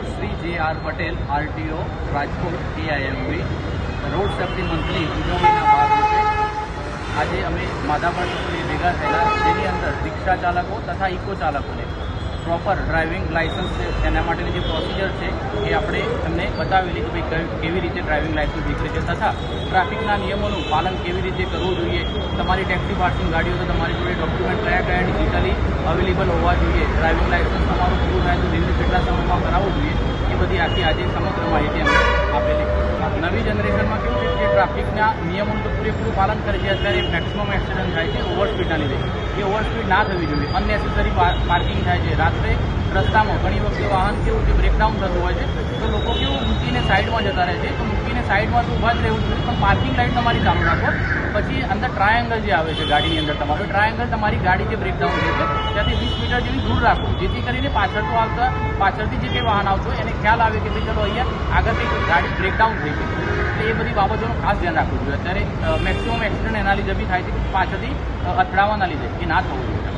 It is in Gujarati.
હું Shri J R Patel, RTO, Rajkot AIMV road safety monthly ઉજવણીના ભાગરૂપે. આજે અમે માધાપર ભેગા થયેલા, જેની અંદર રિક્ષા ચાલકો તથા ઇકો ચાલકોને પ્રોપર ડ્રાઇવિંગ લાઇસન્સ તેના માટેની જે પ્રોસિજર છે, એ આપણે એમને બતાવેલી કે ભાઈ કેવી રીતે ડ્રાઇવિંગ લાઇસન્સ નીકળે છે તથા ટ્રાફિકના નિયમોનું પાલન કેવી રીતે કરવું જોઈએ. તમારી ટેક્સી પાર્કિંગ ગાડીઓ તો તમારી જોડે ડોક્યુમેન્ટ કયા કયા ડિજિટલી અવેલેબલ હોવા જોઈએ. ડ્રાઇવિંગ લાઇસન્સ તમારું પૂરું થાય તો રિન્યુ કેટલા સમયમાં કરાવવું જોઈએ એ બધી આખી આજે સમગ્ર માહિતી અમે આપેલી. નવી જનરેશનમાં કેવું છે કે ટ્રાફિકના નિયમોનું પૂરેપૂરું પાલન કરે છે, અત્યારે મેક્સિમમ એક્સિડન્ટ થાય છે ઓવરસ્પીડના લીધે. એ ઓવરસ્પીડ ના થવી જોઈએ. અનનેસેસરી પાર્કિંગ થાય છે. રાત્રે રસ્તામાં ઘણી વખતે વાહન કેવું છે બ્રેકડાઉન થતું હોય છે, તો લોકો કેવું મૂકીને સાઈડમાં જતા રહે છે, તો સાઈડમાં તો ઊભા જ રહેવું જોઈએ, પણ પાર્કિંગ લાઇટ તમારી ચાલુ રાખો. પછી અંદર ટ્રાયેંગલ જે આવે છે ગાડીની અંદર તમારું ટ્રાયેંગલ તમારી ગાડી જે બ્રેકડાઉન છે ત્યાંથી વીસ મીટર જેવી દૂર રાખો. જેથી કરીને પાછળ તો આવતા, પાછળથી જે કંઈ વાહન આવતું એને ખ્યાલ આવે કે ભાઈ ચલો અહીંયા આગળ કંઈક ગાડી બ્રેકડાઉન થઈ ગઈ. એટલે એ બધી બાબતોનું ખાસ ધ્યાન રાખવું જોઈએ. અત્યારે મેક્સિમમ એક્સિડન્ટ એના લીધે બી થાય છે પાછળથી અથડાવાના લીધે, એ ના થવું જોઈએ.